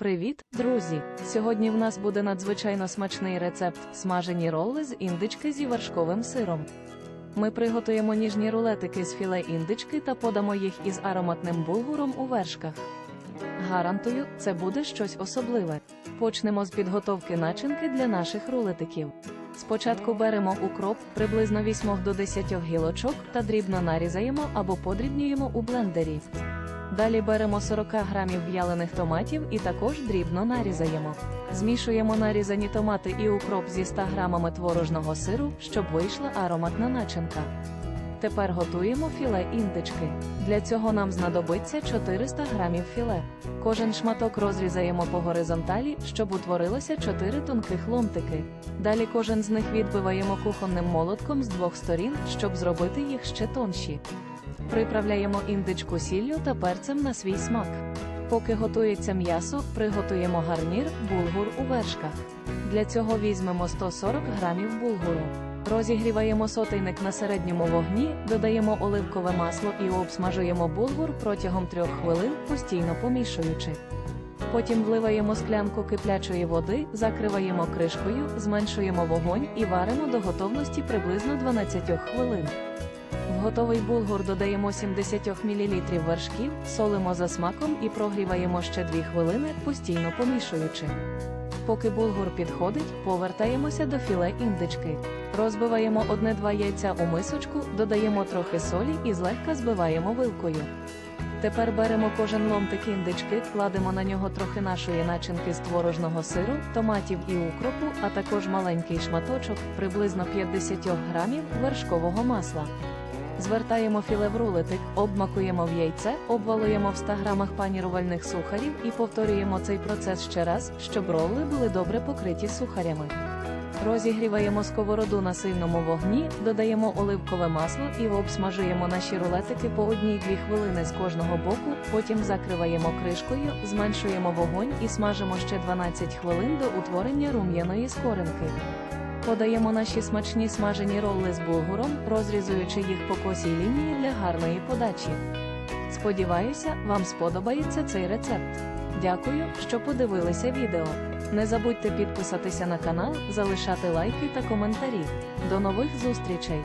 Привіт, друзі! Сьогодні в нас буде надзвичайно смачний рецепт смажені ролли з індички зі вершковим сиром. Ми приготуємо ніжні рулетики з філе індички та подамо їх із ароматним булгуром у вершках. Гарантую, це буде щось особливе. Почнемо з підготовки начинки для наших рулетиків. Спочатку беремо укроп, приблизно 8 до 10 гілочок та дрібно нарізаємо або подрібнюємо у блендері. Далі беремо 40 грамів в'ялених томатів і також дрібно нарізаємо. Змішуємо нарізані томати і укроп зі 100 грамами творожного сиру, щоб вийшла ароматна начинка. Тепер готуємо філе індички. Для цього нам знадобиться 400 грамів філе. Кожен шматок розрізаємо по горизонталі, щоб утворилося 4 тонких ломтики. Далі кожен з них відбиваємо кухонним молотком з двох сторін, щоб зробити їх ще тонші. Приправляємо індичку сіллю та перцем на свій смак. Поки готується м'ясо, приготуємо гарнір булгур у вершках. Для цього візьмемо 140 грамів булгуру. Розігріваємо сотейник на середньому вогні, додаємо оливкове масло і обсмажуємо булгур протягом 3 хвилин, постійно помішуючи. Потім вливаємо склянку киплячої води, закриваємо кришкою, зменшуємо вогонь і варимо до готовності приблизно 12 хвилин. Готовий булгур додаємо 70 мл вершків, солимо за смаком і прогріваємо ще 2 хвилини, постійно помішуючи. Поки булгур підходить, повертаємося до філе індички. Розбиваємо одне-два яйця у мисочку, додаємо трохи солі і злегка збиваємо вилкою. Тепер беремо кожен ломтик індички, кладемо на нього трохи нашої начинки з творожного сиру, томатів і укропу, а також маленький шматочок, приблизно 50 грамів вершкового масла. Звертаємо філе в рулетик, обмакуємо в яйце, обвалуємо в 100 грамах панірувальних сухарів і повторюємо цей процес ще раз, щоб ролли були добре покриті сухарями. Розігріваємо сковороду на сильному вогні, додаємо оливкове масло і обсмажуємо наші рулетики по 1-2 хвилини з кожного боку, потім закриваємо кришкою, зменшуємо вогонь і смажимо ще 12 хвилин до утворення рум'яної скоринки. Подаємо наші смачні смажені ролли з булгуром, розрізуючи їх по косій лінії для гарної подачі. Сподіваюся, вам сподобається цей рецепт. Дякую, що подивилися відео. Не забудьте підписатися на канал, залишати лайки та коментарі. До нових зустрічей!